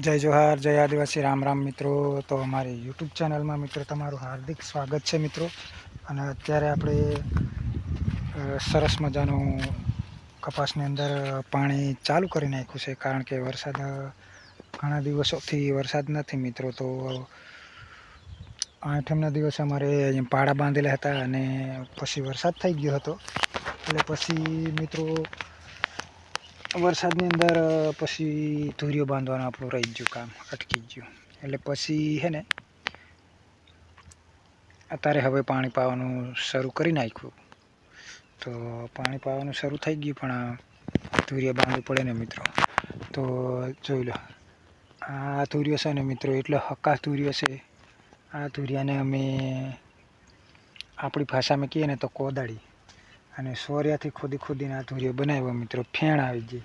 જય જોહાર, જય આદિવાસી, રામ રામ મિત્રો. તો અમારી યુટ્યુબ ચેનલમાં મિત્રો તમારું હાર્દિક સ્વાગત છે મિત્રો. અને અત્યારે આપણે સરસ મજાનું કપાસની અંદર પાણી ચાલુ કરી નાખ્યું છે, કારણ કે વરસાદ, ઘણા દિવસોથી વરસાદ નથી મિત્રો. તો આઠમના દિવસે અમારે પાડા બાંધેલા હતા અને પછી વરસાદ થઈ ગયો હતો. એટલે પછી મિત્રો વરસાદની અંદર પછી ધૂરીઓ બાંધવાનું આપણું રહી ગયું કામ, અટકી ગયું. એટલે પછી હે ને, અત્યારે હવે પાણી પાવાનું શરૂ કરી નાખ્યું. તો પાણી પાવાનું શરૂ થઈ ગયું, પણ ધૂરીઓ બાંધવું પડે ને મિત્રો. તો જોઈ લો, આ ધૂરીઓ છે ને મિત્રો, એટલો હક્કા ધૂરીઓ છે. આ ધૂરિયાને અમે આપણી ભાષામાં કહીએ ને તો કોદાળી. અને સોર્યાથી ખોદી ખોદીને આ ધૂરિયો બનાવ્યો મિત્રો. ફેણ આવી ગઈ.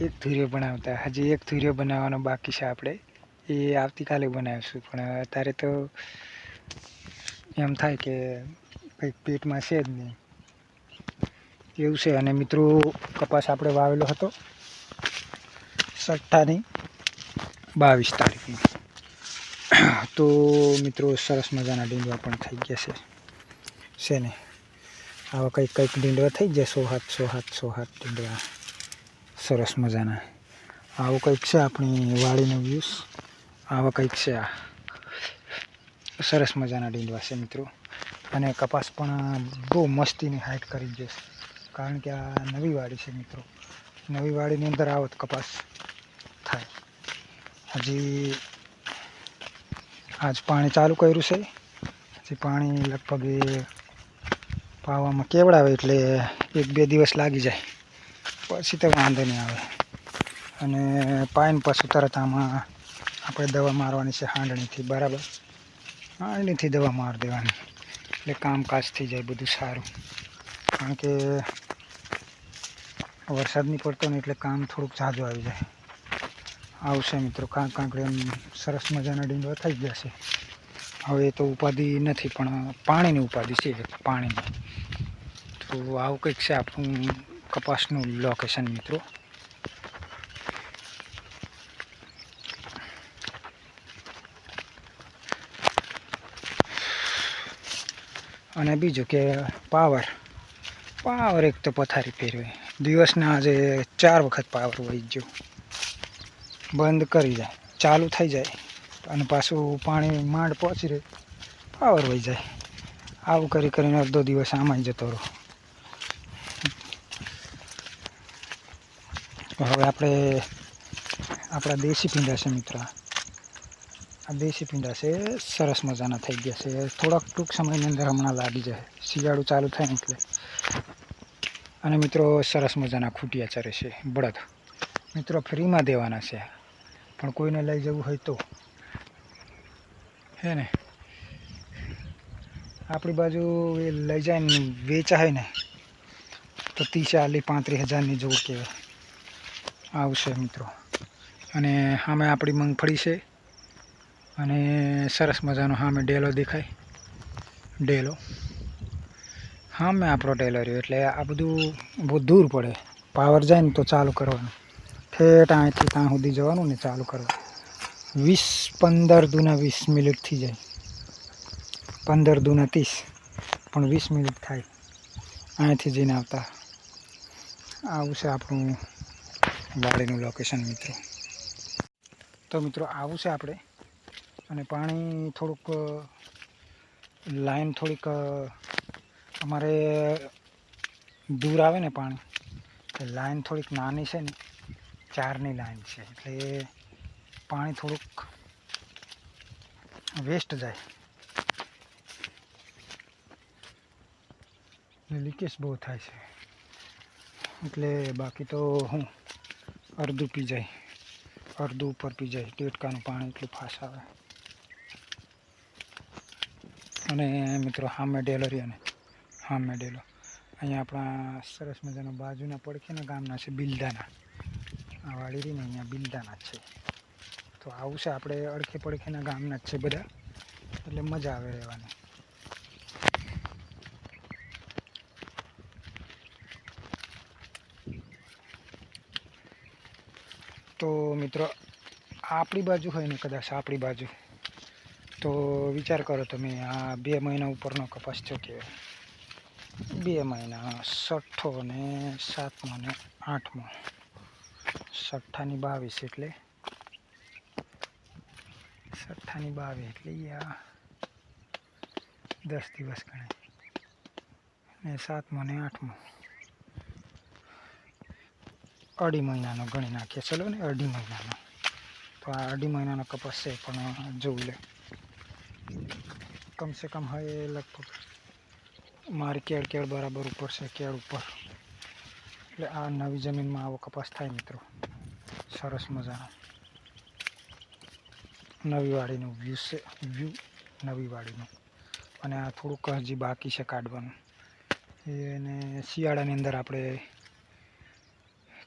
એક ધૂરિયો બનાવતા. હજી એક ધૂર્યો બનાવવાનો બાકી છે આપણે. એ આવતીકાલે બનાવીશું. પણ અત્યારે તો એમ થાય કે કંઈક પેટમાં છે જ નહીં. એવું છે. અને મિત્રો, કપાસ આપણે વાવેલો હતો સઠ્ઠાની બાવીસ તારીખની. તો મિત્રો, સરસ મજાના ડીંગવા પણ થઈ ગયા છે. છે ને? આવા કંઈક કંઈક ડીંડવા થઈ જાય સો હાથ સો હાથ સો હાથ ડીંડવા સરસ મજાના. આવું કંઈક છે આપણી વાડીનો વ્યૂઝ? આવા કંઈક છે આ. સરસ મજાના ડીંડવા છે મિત્રો. અને કપાસ પણ બહુ મસ્તીની હાઇટ કરી જશે. કારણ કે આ નવી વાડી છે મિત્રો. નવી વાડીની અંદર આવત કપાસ થાય. હજી આજ પાણી ચાલુ કર્યું છે. હજી પાણી લગભગ પાવામાં કેવડાવે એટલે એક બે દિવસ લાગી જાય. પછી તો વાંધો નહીં આવે. અને પાઈને પાછું તરત આમાં આપણે દવા મારવાની છે હાંડણીથી, બરાબર? હાંડણીથી દવા મારી દેવાની. એટલે કામકાજ થઈ જાય બધું સારું. કારણ કે વરસાદ નહીં પડતો ને એટલે કામ થોડુંક ઝાઝું આવી જાય. આવશે મિત્રો કાંક કાંકડી એમ સરસ મજાના ડીંડવા થઈ છે. હવે તો ઉપાધિ નથી, પણ પાણીની ઉપાધિ છે પાણીની. તો આવું કંઈક છે આપણું કપાસનું લોકેશન મિત્રો. અને બીજું કે પાવર. પાવર એક તો પથારી ફેરવે દિવસના આજે ચાર વખત પાવર વહી ગયો. બંધ કરી જાય ચાલુ થઈ જાય. અને પાછું પાણી માંડ પહોંચી રહે, પાવર વહી જાય. આવું કરી કરીને અડધો દિવસ આમાં જતો રહો. હવે આપણે, આપણા દેશી પીંડા છે મિત્ર. આ દેશી પીંડા છે, સરસ મજાના થઈ ગયા છે. થોડાક ટૂંક સમયની અંદર હમણાં લાગી જાય. શિયાળું ચાલુ થાય ને એટલે. અને મિત્રો, સરસ મજાના ખૂટિયા ચરે છે, બળદ. મિત્રો, ફ્રીમાં દેવાના છે. પણ કોઈને લઈ જવું હોય તો હે ને? આપણી બાજુ એ લઈ જાય ને વેચાય ને, તો ત્રીસ ચાલીસ પાંત્રીસ હજારની જેવું કહેવાય. આવશે મિત્રો. અને સામે આપણી મગફળી છે. અને સરસ મજાનો સામે ડેલો દેખાય. ડેલો. સામે આપણો ડેલો રહ્યો, એટલે આ બધું બહુ દૂર પડે. પાવર જાય ને તો ચાલુ કરવાનું. ઠેઠ અહીંથી ત્યાં સુધી જવાનું ને ચાલુ કરવાનું. વીસ પંદર દૂના વીસ મિનિટ થઈ જાય. પંદર દૂના ત્રીસ. પણ વીસ મિનિટ થાય. અહીંયાથી જઈને આવતા. આવું છે આપણું વાડીનું લોકેશન મિત્રો. તો મિત્રો આવું છે આપણે. અને પાણી થોડુંક લાઈન થોડીક, અમારે દૂર આવે ને પાણી. લાઈન થોડીક નાની છે ને, ચારની લાઈન છે. એટલે પાણી થોડુંક વેસ્ટ જાય. લીકેજ બહુ થાય છે. એટલે બાકી તો હું અડધું પી જાય. અડધું ઉપર પી જાય. ટેટકાનું પાણી એટલું ફાસ આવે. અને મિત્રો, હામે ડેલો રહ્યો હામે ડેલો. અહીંયા આપણા સરસ મજાના બાજુના પડખેના ગામના છે બિલદાના. આ વાડી રહીને અહીંયા બિલદાના છે. તો આવું છે આપણે અડખે પડખેના ગામના જ છે બધા. એટલે મજા આવે રહેવાની. તો મિત્રો, આપણી બાજુ હોય ને કદાચ આપણી બાજુ, તો વિચાર કરો તમે, આ બે મહિના ઉપરનો કપાસ છો કહેવાય. બે મહિના, છઠ્ઠો ને સાતમો ને આઠમો. સઠ્ઠાની બાવીસ એટલે સઠ્ઠાની બાવીસ એટલે આ દસ દિવસ ગણાય. અને સાતમો ને આઠમો. અઢી મહિનાનો ગણી નાખીએ. ચલો ને અઢી મહિનાનો. તો આ અઢી મહિનાનો કપાસ છે, પણ જોઈ લે. કમસે કમ હવે લગભગ મારી કેળ કેળ બરાબર ઉપર છે, કેળ ઉપર. એટલે આ નવી જમીનમાં આવો કપાસ થાય મિત્રો. સરસ મજાનો. નવી વાડીનું વ્યૂ છે વ્યૂ નવી વાડીનું. અને આ થોડુંક હજી બાકી છે કાઢવાનું. એને શિયાળાની અંદર આપણે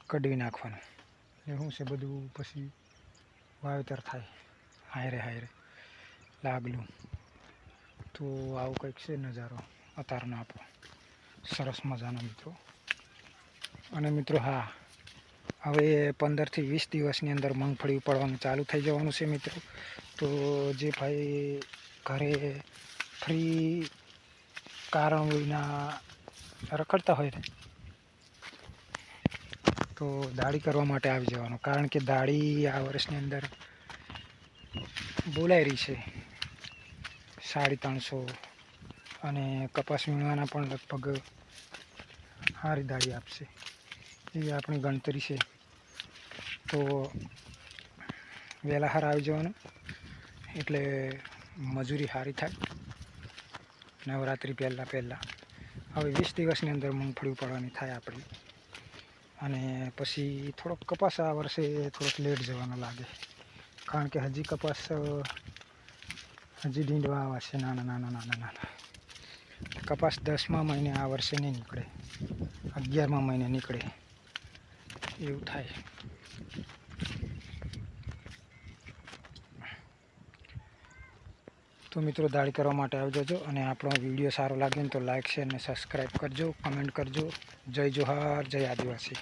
કઢવી નાખવાનું. એ શું છે બધું પછી વાવેતર થાય, હાયરે હાયરે લાગલું. તો આવું કંઈક છે નજારો, અતારનો આપણો. સરસ મજાનો મિત્રો. અને મિત્રો હા હવે પંદરથી વીસ દિવસની અંદર મગફળી ઉપાડવાનું ચાલુ થઈ જવાનું છે મિત્રો. તો જે ભાઈ ઘરે ફ્રી કારણ વિના રખડતા હોય ને, તો દાઢી કરવા માટે આવી જવાનું. કારણ કે દાઢી આ વર્ષની અંદર બોલાઈ રહી છે. સાડી ત્રણસો અને કપાસ વીણવાના પણ લગભગ સારી દાળી આપશે. એ આપણી ગણતરી છે. તો વહેલા હાર આવી જવાનું. એટલે મજૂરી સારી થાય. નવરાત્રિ પહેલાં પહેલાં. હવે વીસ દિવસની અંદર મગફળી ઉપાડવાની થાય આપણી. અને પછી થોડોક કપાસ આ વર્ષે થોડોક લેટ જવાનો લાગે. કારણ કે હજી કપાસ હજી ડીંડવા આવા છે નાના નાના નાના નાના. કપાસ દસમા મહિને આ વર્ષે નહીં નીકળે. અગિયારમા મહિને નીકળે. એવું થાય. તો મિત્રો, દાળી કરવા માટે આવી જજો અને આપણો વીડિયો સારો લાગે ને તો લાઇક શેર અને સબસ્ક્રાઈબ કરજો કમેન્ટ કરજો. જય જોહાર, જય આદિવાસી.